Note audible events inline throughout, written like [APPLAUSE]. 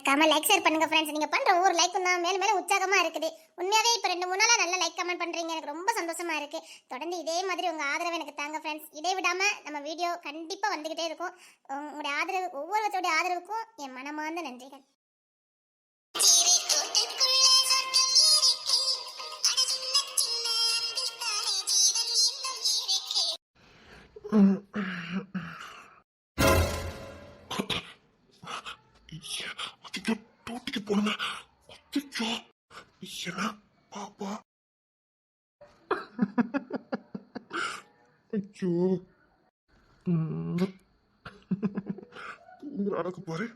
மறக்காம like share பண்ணுங்க friends நீங்க பண்ற ஒவ்வொரு லைக்கும் தான் மேல மேல உற்சாகமா இருக்குது. உண்மையாவே இப்போ ரெண்டு மூணு நாளா நல்ல லைக் கமெண்ட் பண்றீங்க. எனக்கு ரொம்ப சந்தோஷமா இருக்கு. தொடர்ந்து இதே மாதிரி உங்க ஆதரவு எனக்கு தாங்க ஃப்ரெண்ட்ஸ் இதே விடாம நம்ம வீடியோ கண்டிப்பா வந்துகிட்டே இருக்கும். உங்களுடைய ஆதரவு ஒவ்வொருத்தருடைய ஆதரவுக்கும் என் மனமார்ந்த நன்றிகள். போனுங்க அச்சோ என்ன பாப்பா ஐயோ தூங்குற அடக்கு பாரு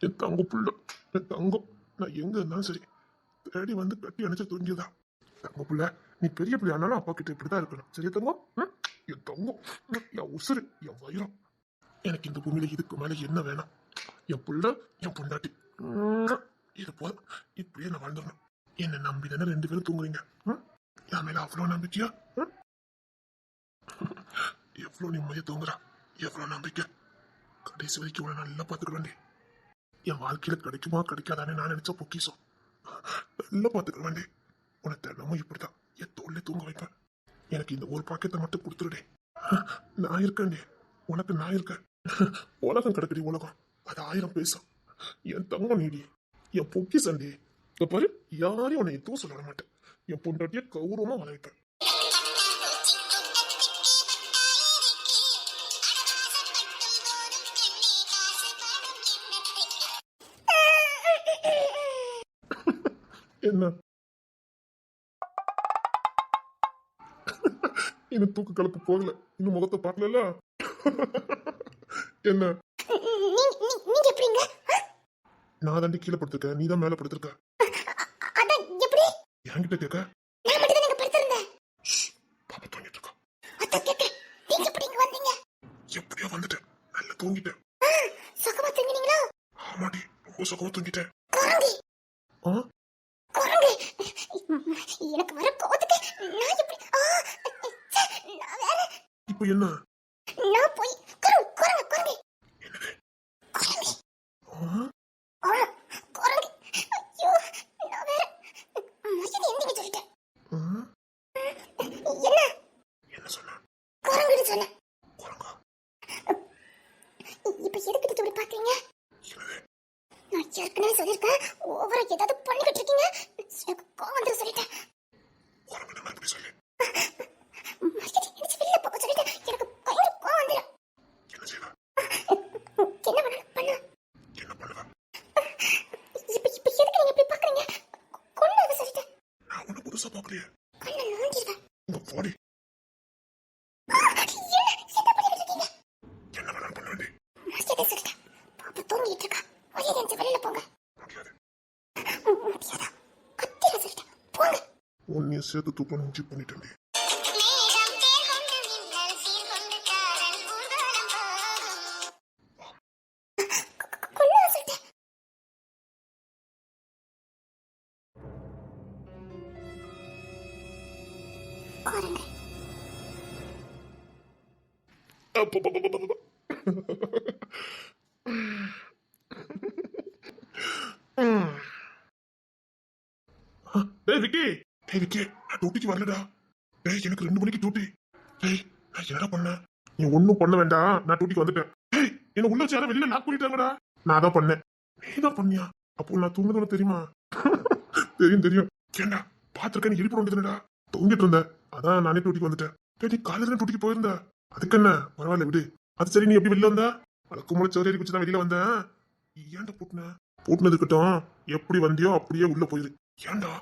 என் தங்க புள்ள என் தங்கம் நான் எங்க இருந்தாலும் சரி தேடி வந்து கட்டி அணைச்சு தூங்கியதா தங்க புள்ள நீ பெரிய பிள்ளை ஆனாலும் அப்பா கிட்ட இப்படிதான் இருக்கணும் சரியா தங்கம்? என் தங்கம் என் உசுறு என் வயிறம் எனக்கு இந்த பூமியில இதுக்கு மேல என்ன வேணாம்? என் புள்ள என் பொண்டாட்டி. இது போதும். இப்படியே நான் வாழ்ந்துடணும். என்ன நம்பி தானே ரெண்டு பேரும் தூங்குறீங்க? என் மேல அவ்வளவு நம்பிக்கையா? ம்? எவ்வளவு நிம்மதியா தூங்குறா? எவ்வளவு நம்பிக்கை? கடைசி வரைக்கும் உன்னை நல்லா பாத்துக்கிறேன் என் வாழ்க்கையில கிடைக்குமா கிடைக்காதானே நான் நினைச்ச பொக்கிசம் நல்லா பாத்துக்கிறேன் உன்னை தினமும் இப்படிதான் என் தோல்ல தூங்க வைப்பேன். எனக்கு இந்த ஒரு பாக்கெட்டை மட்டும் கொடுத்துருடே. நான் இருக்கேன்டே. உனக்கு நான் இருக்கேன். உலகம் கிடக்குடி உலகம். அது ஆயிரம் பேசும் என் தங்கம் நீடி. என் பொக்கி சண்டே இப்ப பாரு யாரையும் உன்னை எதுவும் சொல்ல மாட்டேன். என் பொண்டாட்டிய கௌரவமா வள வைப்பேன் என்ன? இன்னும் தூக்க கலப்பு போகல. இன்னும் முகத்தை பார்க்கல என்ன? நான் தாண்டி கீழே படுத்திருக்க நீ தான் மேல படுத்திருக்க. என்கிட்ட கேட்க பாப்பா தூங்கிட்டு இருக்கா. எப்படியோ வந்துட்டேன். நல்லா தூங்கிட்டேன். சுகமா தூங்கினீங்களா? ஆமாடி ரொம்ப சுகமா தூங்கிட்டேன் குரங்கு ஆ குரங்கு எனக்கு வர கோவத்துக்கு நான் எப்படி ஆ, ச்சே, நான் வேற இப்போ என்ன நான் போய் குரங்கு குரங்கு குரங்கு என்னது குரங்கு ஆ? ஆ, குரங்கு ஐயோ நான் வேற மரியாதை எந்திரிக்க சொல்லிட்டேன் ஆ? என்ன என்ன சொன்ன குரங்குன்னு சொன்னேன் குரங்கா இப்ப எதுக்கு இப்படி பாக்குறீங்க என்னது நான் ஏற்கனவே சொல்லியிருக்கேன் ஓவரா ஏதாவது பண்ணிக்கிட்டு இருக்கீங்க எனக்கு கோவம் வந்து சொல்லிட்டேன் குரங்கு நம்ம எப்படி சொல்லு மரியாதை எந்திரிச்சு வெளியில போக சொல்லிட்டேன் எனக்கு பயங்கர கோவம் வந்துடும் என்ன செய்வ என்ன வேணாலும் பண்ணு என்ன பண்ணுவ இப்ப இப்ப எதுக்கு நீங்க இப்படி பாக்குறீங்க கொண்டு சொல்லிட்டேன் நான் உங்க போடி. என்ன? வேணாலும் பண்ண வேண்டி. மரியாதை சொல்லிட்டேன். பாப்பா தூங்கிட்டு இருக்கா. மரியாதை எந்திரிச்சு வெளியில போங்க. முடியாது. முடியாதா? கத்திர சொல்லிட்டேன். போங்க. உன்னைய சேர்த்து தூக்கம் நிச்சு பண்ணிட்டேன் குரங்கு டேய் விக்கி. டேய் விக்கி டூட்டிக்கு டியூட்டிக்கு வரலடா. டேய் எனக்கு ரெண்டு மணிக்கு டூட்டி டேய் நான் என்னடா பண்ணேன்? நீ ஒன்றும் பண்ண வேண்டாம். நான் டூட்டிக்கு வந்துட்டேன். டேய் என்ன உள்ள வச்சு யாரும் வெளியில லாக் பண்ணிட்டாங்கடா. நான் அதான் பண்ணேன். நீ தான் பண்ணியா? அப்போ நான் தூங்குறது தெரியுமா? தெரியும் தெரியும். ஏண்டா பாத்திருக்க நீ எழுப்பி வேண்டியதுடா தூங்கிட்டு இருந்தேன். அதான் நானே டூட்டிக்கு வந்துட்டேன். டேய் நீ காலேஜ்ல டியூட்டிக்கு போயிருந்த? அதுக்கு என்ன? பரவாயில்ல விடு. அது சரி நீ எப்படி வெளில வந்த? வழக்கு மூலம் சோரி குச்சி தான் வெளியில வந்தேன் ஏன்டா பூட்டின? பூட்டினது இருக்கட்டும். எப்படி வந்தியோ அப்படியே உள்ள போயிரு. ஏன்டா?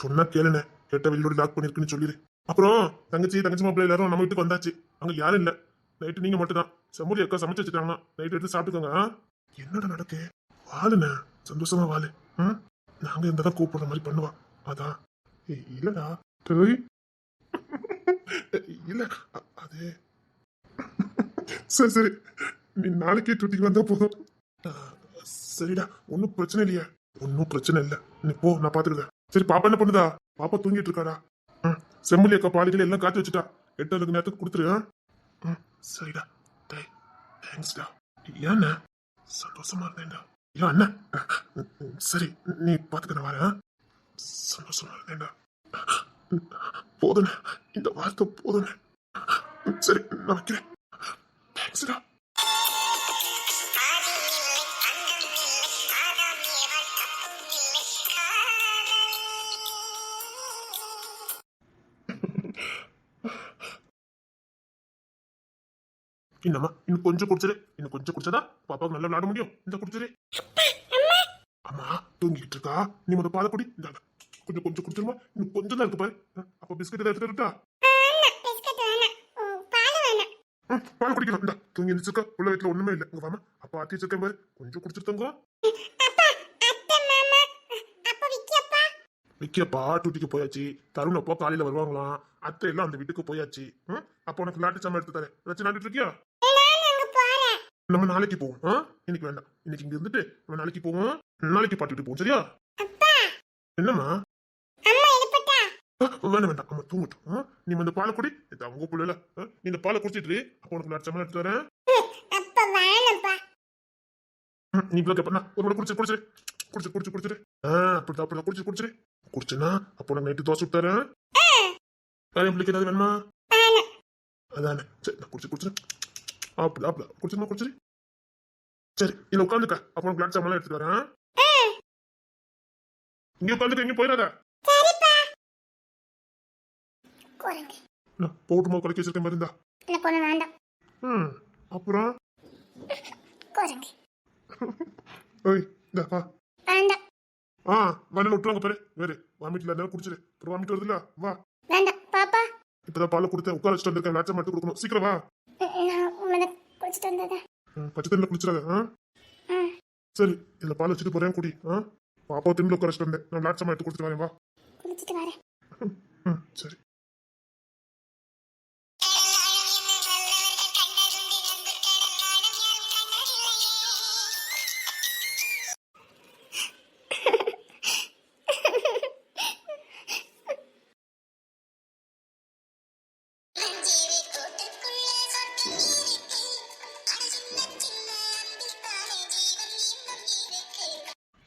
சொன்னா கேளுண்ணே கேட்ட வெளியோட லாக் பண்ணிருக்குன்னு சொல்லிடு அப்புறம் தங்கச்சி தங்கச்சி மாப்பிள்ள எல்லாரும் நம்ம வீட்டுக்கு வந்தாச்சு. அங்க யாரும் இல்ல. நைட்டு நீங்க மட்டும் தான் செம்மொழி அக்கா சமைச்சு வச்சுட்டாங்க நைட் எடுத்து சாப்பிட்டுக்கோங்க. என்னடா நடக்கு? வாழுண்ணே சந்தோஷமா வாழு. ம்? நாங்க இருந்தா தான் கூப்பிடுற மாதிரி பண்ணுவா. அதான். ஏய், இல்லடா. டேய். இல்ல அது. சரி சரி. நீ நாளைக்கே டூட்டிக்கு வந்தா போதும். சரிடா ஒன்றும் பிரச்சனை இல்லையா. ஒன்றும் பிரச்சனை இல்லை. நீ போ நான் பாத்துக்கிறேன். சரி பாப்பா என்ன பண்ணுதா? பாப்பா தூங்கிட்டு இருக்காடா. ம் செம்மொழி அக்கா பாலிகளை எல்லாம் காத்து வச்சுட்டா. எட்டு அதுக்கு நேரத்துக்கு கொடுத்துரு ம் சரிடா. டேய் தேங்க்ஸ்டா. ஏண்ணே சந்தோஷமா இருந்தேன்டா. ஐயோ அண்ணா. ம், ம், சரி நீ பார்த்துக்க நான் வரேன் சந்தோஷமா இருந்தேன்டா. ம், போதுண்ணே இந்த வார்த்தை போதுண்ணே ம், சரி நான் வைக்கிறேன். தேங்க்ஸ்டா என்னம்மா இன்னும் கொஞ்சம் குடிச்சிரு. இன்னும் கொஞ்சம் குடிச்சதா பாப்பாவுக்கு நல்லா விளையாட முடியும். இந்த குடிச்சிரு. அம்மா தூங்கிட்டு இருக்கா? நீ முதல் பாலை குடி. இந்தாங்க. கொஞ்சம் கொஞ்சம் குடிச்சிருமா இன்னும் கொஞ்சம் தான் இருக்கு பாரு. அப்ப பிஸ்கட் எடுத்துட்டு இருக்கா பால் குடிக்கணும் இந்த தூங்கி இருந்துச்சுக்கா உள்ள வீட்டுல ஒண்ணுமே இல்லை. இங்க வாமா அப்பா ஆட்டி வச்சிருக்கேன் பாரு. கொஞ்சம் குடிச்சிருத்தங்க விக்கியப்பா டூட்டிக்கு போயாச்சு. தருண் அப்பா காலையில வருவாங்களாம். அத்தை எல்லாம் அந்த வீட்டுக்கு போயாச்சு? அப்போ உனக்கு லாட்டு சாமான் எடுத்து தரேன். வச்சு நாட்டுட்டு இருக்கியா? நம்ம நாளைக்கு போவோம்? இன்னைக்கு வேண்டாம். இன்னைக்கு இங்க இருந்துட்டு நம்ம நாளைக்கு போவோம். நாளைக்கு பாட்டுட்டு போவோம். சரியா? என்னம்மா? வேண்டாம் அம்மா தூங்கட்டும்? நீ இந்த பாலை குடி. இது அவங்க பிள்ளைல. ஆ? நீ இந்த பாலை குடிச்சிட்டு. அப்போ உனக்கு லாட்டு சாமான் எடுத்து தரேன். ம், நீ இவ்வளோ கேப்பா ஒரு மணி குடிச்சு குடிச்சிரு குடிச்சு குடிச்சு குடிச்சிரு ஆ அப்படிதான் அப்படிதான் குடிச்சு குடிச்சிரு குடிச்சுனா அப்போ உனக்கு நைட்டு தோசை விட்டு தரேன். வேற பிள்ளைக்கு ஏதாவது வேணுமா? அதானே. சரி நான் குடிச்சு குடிச்சிரு அப்படி அப்படி குடிச்சிருமா குடிச்சிரு சரி இல்ல உட்காந்துக்க. அப்போ உனக்கு லாட் சாமான் எடுத்துட்டு வரேன். இங்க உட்காந்துக்க எங்கேயும் போயிடாத. குரங்கு நான் போட்டுமா குறைக்க வச்சிருக்கேன் மாதிரி இருந்தா எனக்கு ஒண்ணு வேண்டாம். ம் அப்புறம்? குரங்கு ஓய் இந்த வா. வேண்டாம். ஆ வேணும் விட்டுருவாங்க பாரு. வேறு வாமிட்ல இருந்தாலும் குடிச்சிரு. அப்புறம் வாமிட் வருதுல்ல வா. வேண்டாம். பாப்பா. இப்பதான் பாலை கொடுத்தேன் உட்கார வச்சுட்டு வந்திருக்கேன் லாட்சம் மட்டும் கொடுக்கணும். சீக்கிரம் வா. நான் உங்களை வந்ததா? பச்சை தண்ணியில் குளிச்சிடாத ஆ? ம் சரி இந்த பால் வச்சுட்டு போறேன் குடி ஆ? பாப்பா திண்டில் உட்கார வச்சுட்டு வந்தேன். நான் லாட்சம் எடுத்து கொடுத்துட்டு வரேன் வா. குளிச்சிட்டு வரேன். ம் சரி.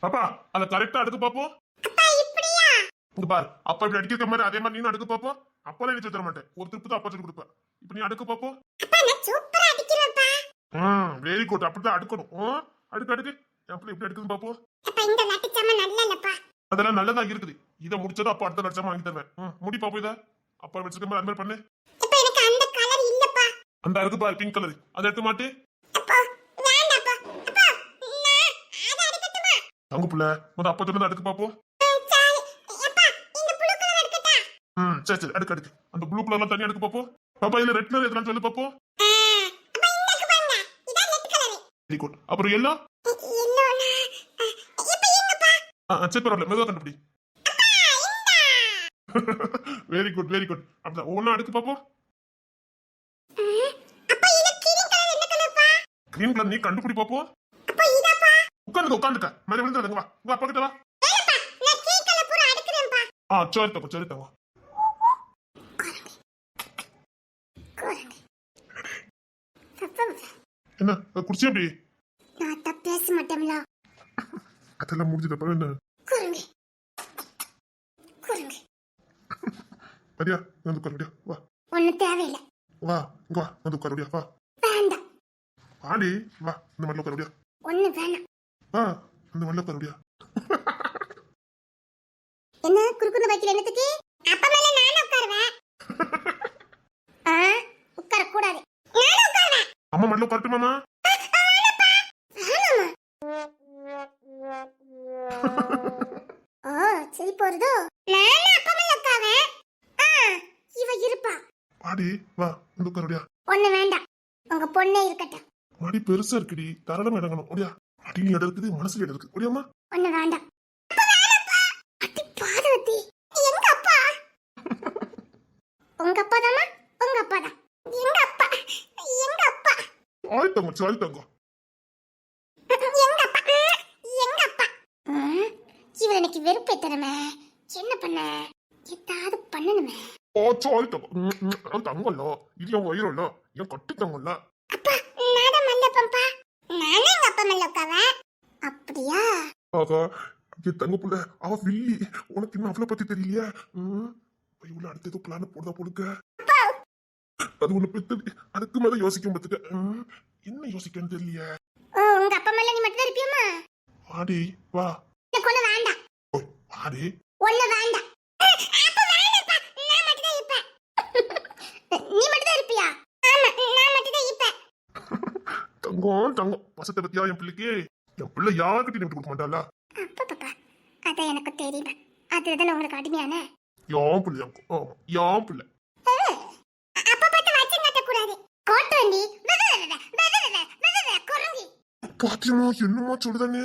பாப்பா அதை கரெக்டா அடுக்கு பாப்போம். இங்க பாரு அப்பா இப்படி அடிக்கிற மாதிரி அதே மாதிரி நீனும் அடுக்கு பாப்போம். அப்பா நீ தர மாட்டேன். ஒரு திருப்பு தான் அப்பா சொல்லி கொடுப்பேன். இப்ப நீ அடுக்கு பாப்போம். வெரி குட் அப்படிதான் அடுக்கணும். அடுக்கு அடுக்கு. எப்படி பாப்போம். சாமான் நல்லா இல்லப்பா அதெல்லாம் நல்லதா இருக்குது. இதை முடிச்சதும் அப்பா அடுத்த லட்சமா வாங்கி தருவேன். முடி பாப்போம் இதை. அப்பா வச்சிருக்க மாதிரி அந்த மாதிரி பண்ணு. எனக்கு அந்த இருக்கு பாரு பிங்க் கலர் அதை எடுத்து மாட்டு அப்பா வேண்டாப்பா அப்பா நான் அத எடுக்கட்டுமா தங்க புள்ள முதல் அப்பா சொன்னதை அடுக்கு பாப்போம் ம், சரி சரி அடுக்கு அடுக்கு. அந்த ப்ளூ கலர்லாம் தண்ணி அடுக்கு பாப்போம் பாப்பா. இதுல ரெட் கலர் எதுலாம் சொல்லு பாப்போம் ஆ, வெரி குட் அப்புறம் எல்லாம் எங்கப்பா சரி பரவாயில்ல. மெதுவாக கண்டுபிடி. வெரி குட் வெரி குட் அப்படிதான் ஒவ்வொன்றா அடுக்கு பாப்போம் கிரீன் கலர் நீ கண்டுபிடி பாப்போம் உட்காந்துக்க உட்காந்துக்க. மாதிரி விழுந்துருங்க வா. உங்க அப்பா கிட்ட வா. ஆ சரி தங்க சரி தங்க என்ன குடிச்சு அப்படி? நான் தான் பேச மாட்டேன்ல அதெல்லாம் முடிஞ்சது என்ன? குரங்கு குரங்கு சரியா வந்து உட்கார முடியா வா. ஒன்னும் தேவையில்லை வா இங்க வா வந்து உட்கார முடியா வா. வேண்டாம். ஆடி வா இந்த மண்ணில் உட்கார முடியா ஒண்ணு வேணாம். வா இந்த மண்ணில் உட்கார முடியா என்ன குறுக்குன்னு வைக்கிற என்னத்துக்கு? அப்ப மேல நானும் உட்காருவேன். ஆ உட்கார கூடாது நானும் உட்காருவேன். அம்மா மண்ணில் உட்காரட்டுமாமா ஓ சரி போறதோ? நானும் அப்பா மேல உட்காருவேன். ஆ இவ இருப்பா. ஆடி வா வந்து உட்கார முடியா ஒண்ணு வேண்டாம். உங்க பொண்ணே இருக்கட்டும். மாடி பெருசா இருக்குடி. தாராளமா இடங்கணும் முடியா அடி இடம் இருக்குது மனசுல இடம் இருக்கு முடியாமா ஒண்ணு வேண்டாம். அப்பா வேணாப்பா அடி பாதவதி எங்க அப்பா? [LAUGHS] உங்க அப்பா தாமா உங்க அப்பா தான். எங்க அப்பா? எங்க அப்பா? சாரி தங்க சாரி தங்க. எங்க அப்பா? எங்க அப்பா? ம், இவன் எனக்கு வெறுப்பை தரமே. என்ன பண்ண? ஏதாவது பண்ணணுமே. ஓ சாரி தங்கம் தங்கம்ல இது என் வயிறும்ல என் கட்டு தங்கம்ல அப்பா நான் மல்லப்பம்பா நானும் எங்க அப்பா மல்லக்காவ அப்படியா ஆகா என் தங்க புள்ள அவ வில்லி. உனக்கு இன்னும் அவளை பத்தி தெரியலையா? இவ்வளவு அடுத்த ஏதோ பிளான் போடுதா போடுங்க. அது ஒண்ணு பெத்தது அதுக்கு மேல யோசிக்கும் பத்துக்க. என்ன யோசிக்கன்னு தெரியலையே. உங்க அப்பா மல்ல நீ மட்டும் தான் இருப்பியமா? ஆடி வா. எனக்கு ஒண்ணு வேண்டாம். ஆடி ஒண்ணு வேண்டாம். நீ மட்டும் தான் இருப்பியா? ஆமா நான் மட்டும் தான் இருப்பேன். தங்கம் தங்கம். வசத்தை பத்தியா என் பிள்ளைக்கு? என் பிள்ளை யாருக்கிட்டையும் விட்டு கொடுக்க மாட்டாளா அப்பா பாப்பா அதான் எனக்கு தெரியுது அதுதான் உங்களுக்கு அடிமையான யான் பிள்ளை ஆமா யான் பிள்ளை அப்பா பார்த்து வச்சு கட்டக்கூடாது கோட்டு வண்டி குரங்கி பாத்தியமா என்னமா சொல்லுதானே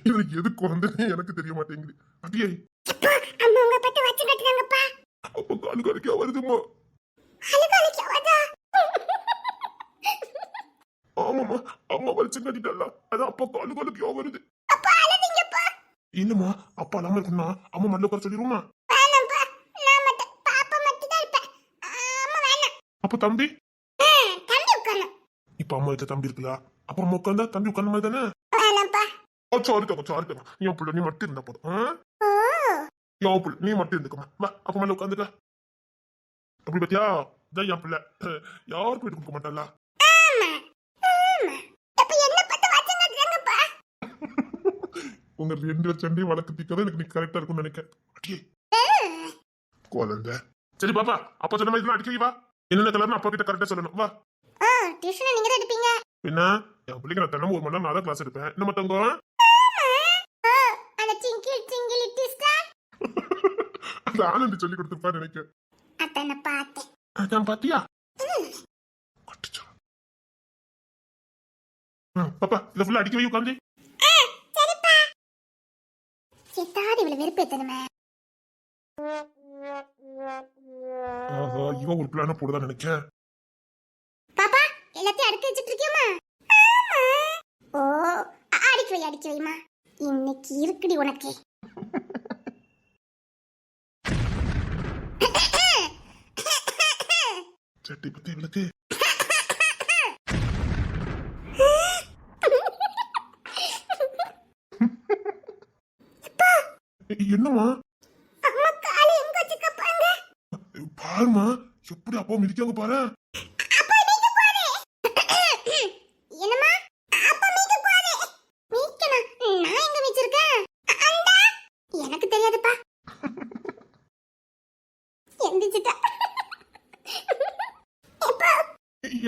இதுல எது குறைந்தனே எனக்கு தெரிய மாட்டேங்குது அடியே அம்மா உங்க பட்டு வச்சு கட்டுறாங்கப்பா அப்ப காலு கரைக்கா வருதுமா ஆமாமா அம்மா வலிச்சு கட்டிட்டா அதான் அப்பா காலு கரைக்கா வருது. அப்பா அழுதீங்கப்பா. இல்லம்மா அப்பா இல்லாம இருக்குன்னா அம்மா மல்ல உட்கார வேணாம். அப்ப தம்பி? இப்ப அம்மா கிட்ட தம்பி இருக்குல்ல அப்ப அம்மா உட்காந்தா தம்பி உட்கார்ந்த மாதிரி தானே? சாரி தங்க சாரி தங்க. என் பிள்ளை நீ மட்டும் இருந்தா போதும். என் பிள்ளை நீ மட்டும் இருந்துக்கமா வா அப்ப மேல உட்காந்துக்க. அப்படி பாத்தியா? இதான் என் பிள்ளை. யாருக்கும் கொடுக்க மாட்டாளா ஆமா ஆமா அப்ப என்ன பத்து வச்சு கட்டுறாங்கப்பா உங்க ரெண்டு பேர் சண்டையும் வழக்கு தீக்கதான் எனக்கு நீ கரெக்டா இருக்கும்னு நினைக்கிறேன். அடியே. குழந்தை. சரி பாப்பா அப்பா சொன்ன மாதிரி அடிக்க வா. என்னென்ன கலர்னு அப்பா கிட்ட கரெக்டா சொல்லணும். வா. டியூஷன் நீங்க தான் எடுப்பீங்க? என்ன? என் பிள்ளைக்கு நான் தினமும் ஒரு மணி நேரம் நான் தான் கிளாஸ் எடுப்பேன். என்ன ஆ, [LAUGHS] அந்த ஆனந்த் சொல்லி கொடுத்துருப்பா நினைக்கிறேன். அத்தனை பார்த்தேன். அதான் பாத்தியா? கட்டுச்சா. ம், பாப்பா இதை ஃபுல்லா அடிக்க வை உட்காந்து எத்தாடி இவ்வளவு வெறுப்பேத்தணுமே ஆஹா இவன் ஒரு பிளான போடுதான் நினைச்சேன் பாப்பா எல்லாத்தையும் அடுக்கி வச்சிட்டு இருக்கியம்மா. ஓ அடிக்க வை அடிக்க வைமா இன்னைக்கு இருக்குடி உனக்கு. சட்டி பத்தி இவளுக்கு ஏய், என்னம்மா? பாருமா எப்படி அப்பா மிதிக்காங்க பாரு. எனக்கு தெரியாதுப்பா. எந்திரிச்சிட்டா.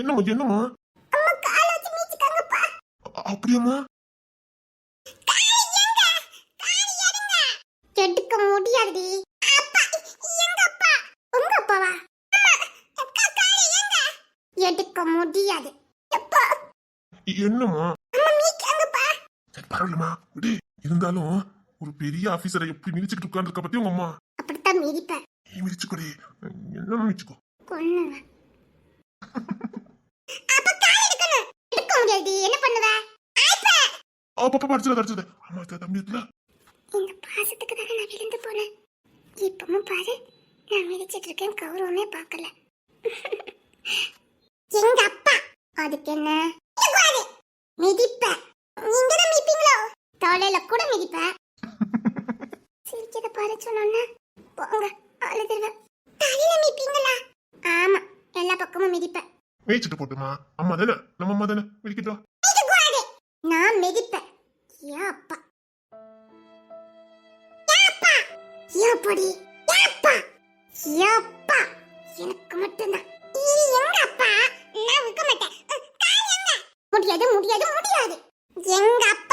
என்னம்மா என்னம்மா? அப்படியாம்மா எடுக்க முடியாதுடி அப்பா எங்க அப்பா உங்க அப்பாவா அம்மா, அக்கா, காளி எங்க? எடுக்க முடியாது எப்பா என்னம்மா? சரி பரவாயில்லம்மா. விடு. இருந்தாலும் ஒரு பெரிய ஆபீசரை எப்படி மிதிச்சுக்கிட்டு உட்கார்ந்துருக்க பத்தி உங்க அம்மா? அப்படித்தான் மிதிப்பேன். நீ மிதிச்சுக்கோடி என்ன மிதிச்சுக்கோ? அப்ப என்ன பண்ணுவ? ஆ பாப்பா அடிச்சது அடிச்சது அம்மா தம்பி இருக்குல்ல? இந்த பாசத்துக்கு தானே நான் விழுந்து போனேன். இப்பவும் பாரு நான் மிதிச்சிட்டு இருக்கேன். கௌரவமே பார்க்கல. எங்க அப்பா. அதுக்கு என்ன இதுவாரு. மிதிப்ப நீங்க தான் மிதிப்பீங்களோ தொலைல கூட மிதிப்ப சிரிச்சத பாரு சொன்னோன்னா போங்க அழுதுருவேன். தலையில மிதிப்பீங்களா? ஆமா எல்லா பக்கமும் மிதிப்பேன். மேய்ச்சிட்டு போட்டுமா. அம்மா தானே நம்ம அம்மா தானே? மிதிக்கிட்டோம். நான் மிதிப்பேன். ஏன் அப்பா? ஏப்பா ஏப்படி ஏப்பா ஏப்பா எனக்கு மட்டும்தான். இது எங்க அப்பா? நான் விற்க மாட்டேன்? முடியாது முடியாது முடியாது. எங்க அப்பா?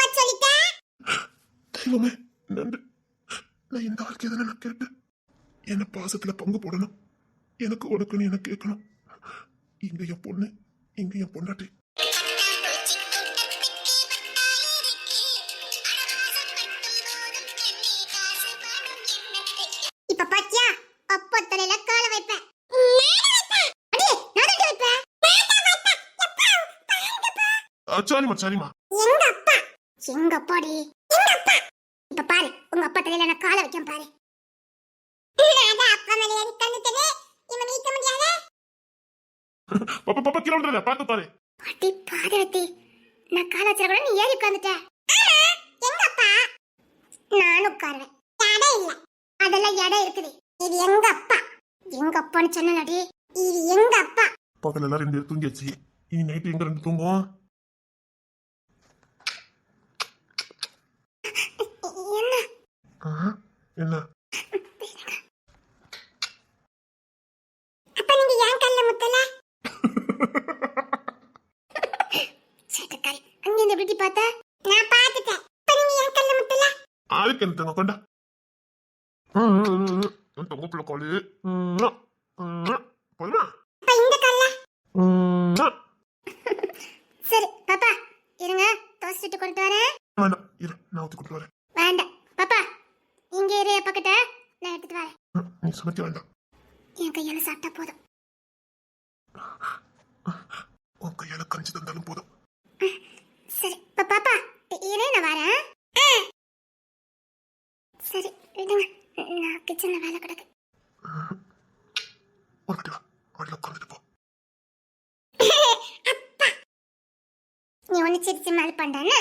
தெய்வமே நன்றி. நான் இந்த வாழ்க்கை தானே நான் கேட்டேன். என்ன பாசத்துல பங்கு போடணும். எனக்கு உனக்குன்னு எனக்கு கேட்கணும். இங்க என் பொண்ணு இங்க என் பொண்டாட்டி. இப்ப பாத்தியா? அப்பா தலையில கால வைப்பேன். சரிம்மா சரிம்மா. எங்க அப்பா? எங்க அப்பாடி? இப்ப பாரு உங்க அப்பா தலையில நான் காலை வைக்க பாரு. பாப்பா பாப்பா கீழே விழுந்துடாத பார்த்து பாரு. அடி பாதவத்தி நான் காலை வச்சா கூட நீ ஏறி உட்கார்ந்துட்ட. எங்க அப்பா நான் உட்காருவேன். இடம் இல்ல அதெல்லாம் இடம் இருக்குது. இது எங்க அப்பா. எங்க அப்பான்னு சொன்னடி இது எங்க அப்பா. பக்கத்துல எல்லாம் ரெண்டு பேரும் தூங்கியாச்சு. இனி நைட்டு எங்க ரெண்டு தூங்குவோம் என்ன ஆ, என்ன அப்ப நீங்க ஏன் கல்ல முத்தல சேட்டக்காரி அங்க இந்த பியூட்டி பார்த்த நான் பார்த்துட்டேன் அப்ப நீங்க ஏன் கல்ல முத்தல ஆளுக்கு என்ன தங்க கொண்டா தங்க பிள்ளை காலு போதுமா அப்ப இந்த கல்ல ம், ஆ. சரி பாப்பா இருங்க தோசை சுட்டு கொண்டு வரேன் வேண்டாம் இரு நான் ஊத்தி கொண்டு வரேன் வேண்டாம் பாப்பா இங்க இரு பக்கத்த நான் எடுத்துட்டு வரேன் ம், நீ சமைக்க வேண்டாம் என் கையால சாப்பிட்டா போதும் உன் கையால கஞ்சி தந்தாலும் போதும் சரி பாப்பா இரு நான் வரேன். சரி விடுங்க நான் கிச்சன்ல வேலை கிடக்கு. ஒரு வாட்டி வா வாடியில் உட்காந்துட்டு போ [LAUGHS] நீ ஒண்ணு சிரிச்சு மேல பண்றானே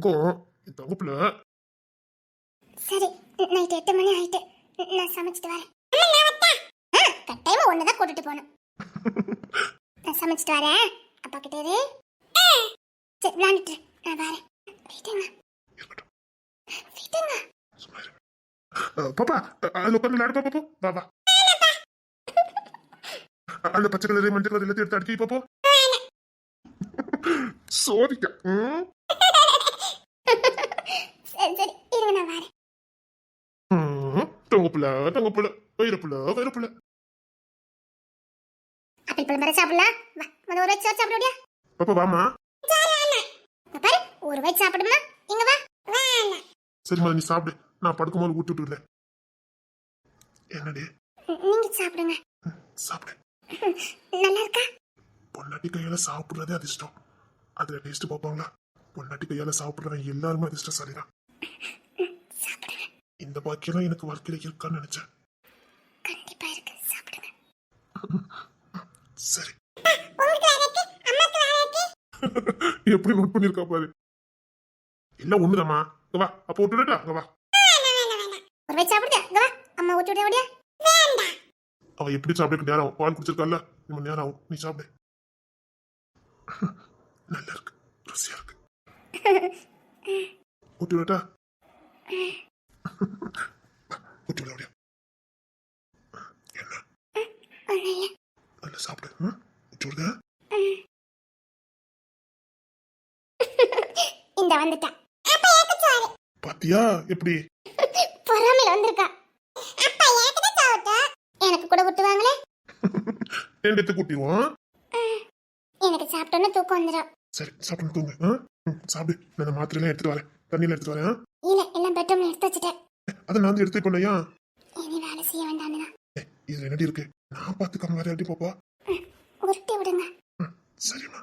தங்கம். என் சரி நைட் எட்டு மணி ஆயிட்டு நான் சமைச்சிட்டு வரேன். கட்டாயமா ஒண்ணுதான் கூட்டிட்டு போகணும். [LAUGHS] நான் சமைச்சிட்டு வரேன். அப்பா கிட்ட இரு சரி விளையாண்டுட்டு இரு. நான் வரேன். இரு. அஹ், பாப்பா அதுல உட்காந்து விளையாடு பாப்பா வா வா. அஹ், அந்த பச்சை கலர் மஞ்சள் கலர் எல்லாத்தையும் எடுத்து அடிக்கி பாப்போ. சோதிக்க? சரி சரி இருங்க நான் வரேன். தங்க பிள்ளை தங்க பிள்ளை வயிறு பிள்ளை வயிறு பிள்ளை அப்படி பழம் வர சாப்பிடலாம் வா முத ஒரு வச்சு சாப்பிடுவியா பாப்பா வாமா பாரு ஒரு வச்சு சாப்பிடுமா? இங்க வா. சரிம்மா நீ சாப்பிடு. நான் படுக்கும்போது ஊட்டி விட்டுறேன் என்னடி? நீங்க சாப்பிடுங்க. சாப்பிடு. நல்லா இருக்கா? பொண்டாட்டி கையால சாப்பிடுறதே அதிர்ஷ்டம். அதுல டேஸ்ட் பார்ப்பாங்களா? பொண்டாட்டி கையால சாப்பிடுறவன் எல்லாருமே அதிர்ஷ்டசாலிதான் இந்த பாக்கியெல்லாம் எனக்கு வாழ்க்கையில இருக்கான்னு நினைச்சேன். சரி. எப்படி நோட் பண்ணிருக்கா பாரு. எல்லாம் ஒண்ணுதாம்மா? இங்க வா. அப்போ விட்டுடட்டா இங்க வா. அவ எப்படி சாப்பிட நேரம் பால் குடிச்சிருக்கால இன்னும் நேரம் ஆகும். நீ சாப்பிடு. நல்லா இருக்கு. ருசியா இருக்கு. ஊட்டி விடட்டா ஊட்டி விட முடியும் என்ன? நல்லா சாப்பிடு? ஊட்டி இந்த வந்துட்டா பாத்தியா? எப்படி? பொறாமையில வந்திருக்கா. எனக்கு கூட விட்டுவாங்களே ரெண்டு கூட்டிடுவோம் எனக்கு சாப்பிட்டோன்னு தூக்கம் வந்துடும் சரி சாப்பிட்டு தூங்கு. ஆ? ம், சாப்பிடு. நான் இந்த மாத்திரையெல்லாம் எடுத்துட்டு வரேன். தண்ணியில எடுத்துட்டு வரேன் ஆ? இல்ல எல்லாம் பெட்ரூம்ல எடுத்து வச்சுட்டேன். அதை நான் வந்து எடுத்து பண்ணையா இனி வேலை செய்ய வேண்டாம்னு இதுல என்னடி இருக்கு? நான் பாத்துக்காம வேற எப்படி பாப்பா. உருட்டி விடுங்க. சரிம்மா.